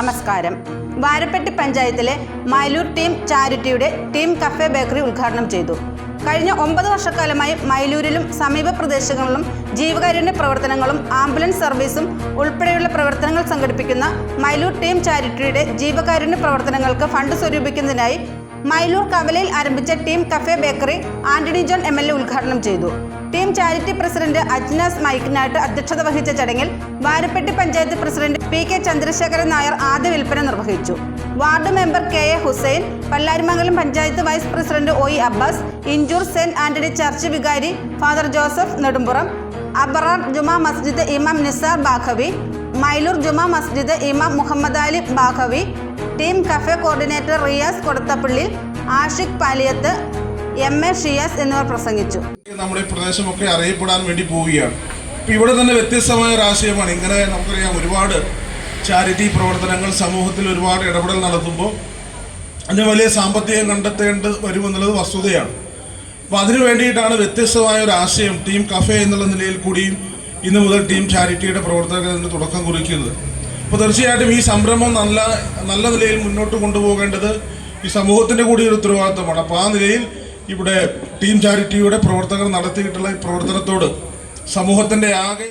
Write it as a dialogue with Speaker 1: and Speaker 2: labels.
Speaker 1: നമസ്കാരം. വാരപ്പെട്ടി പഞ്ചായത്തിലെ മൈലൂർ ടീം ചാരിറ്റിയുടെ ടീം കഫേ ബേക്കറി ഉദ്ഘാടനം ചെയ്തു. കഴിഞ്ഞ ഒമ്പത് വർഷക്കാലമായി മൈലൂരിലും സമീപ പ്രദേശങ്ങളിലും ജീവകാരുണ്യ പ്രവർത്തനങ്ങളും ആംബുലൻസ് സർവീസും ഉൾപ്പെടെയുള്ള പ്രവർത്തനങ്ങൾ സംഘടിപ്പിക്കുന്ന മൈലൂർ ടീം ചാരിറ്റിയുടെ ജീവകാരുണ്യ പ്രവർത്തനങ്ങൾക്ക് ഫണ്ട് സ്വരൂപിക്കുന്നതിനായി മൈലൂർ കവലയിൽ ആരംഭിച്ച team cafe bakery Antony John M L A ഉദ്ഘാടനം ചെയ്തു. Team charity president Ajnas Maikkinatt അധ്യക്ഷത വഹിച്ച ചടങ്ങിൽ Varappetty panchayat president P K Chandrasekharan Nair ആദ്യ വിൽപ്പന നിർവഹിച്ചു. Ward member K A Hussain Pallarimangalam panchayat vice president O E Abbas Inchur saint Antony church വികാരി father Joseph Nedumpuram Abrar Juma Masjid ഇമാം നിസാർ ബാഖവി മൈലൂർ ജുമാ മസ്ജിദ് ഇമാം Muhammad Ali Baqavi team cafe coordinator Riyas Koduthappally Ashiq Paliyath M A Shiyas എന്നിവർ പ്രസംഗിച്ചു.
Speaker 2: നമ്മുടെ പ്രദേശമൊക്കെ അറിയപ്പെടാൻ വേണ്ടി പോവുകയാണ്. ഇവിടെ തന്നെ വ്യത്യസ്തമായ ഒരു ആശയമാണ്. ഇങ്ങനെ നമുക്കറിയാം ഒരുപാട് ചാരിറ്റി പ്രവർത്തനങ്ങൾ സമൂഹത്തിൽ ഒരുപാട് ഇടപെടൽ നടത്തുമ്പോൾ അതിന് വലിയ സാമ്പത്തികം കണ്ടെത്തേണ്ട വരുമെന്നുള്ളത് വസ്തുതയാണ്. അപ്പോൾ അതിനു വേണ്ടിയിട്ടാണ് വ്യത്യസ്തമായ ഒരു ആശയം ടീം കഫേ എന്നുള്ള നിലയിൽ കൂടിയും ഇന്ന് മുതൽ ടീം ചാരിറ്റിയുടെ പ്രവർത്തനത്തിന് തുടക്കം കുറിക്കുന്നത്. അപ്പോൾ തീർച്ചയായിട്ടും ഈ സംരംഭം നല്ല നല്ല നിലയിൽ മുന്നോട്ട് കൊണ്ടുപോകേണ്ടത് ഈ സമൂഹത്തിന്റെ കൂടി ഒരു ഉത്തരവാദിത്തമാണ്. അപ്പോൾ ആ നിലയിൽ ഇവിടെ ടീം ചാരിറ്റിയുടെ പ്രവർത്തകർ നടത്തിയിട്ടുള്ള ഈ പ്രവർത്തനത്തോട് സമൂഹത്തിന്റെ ആകെ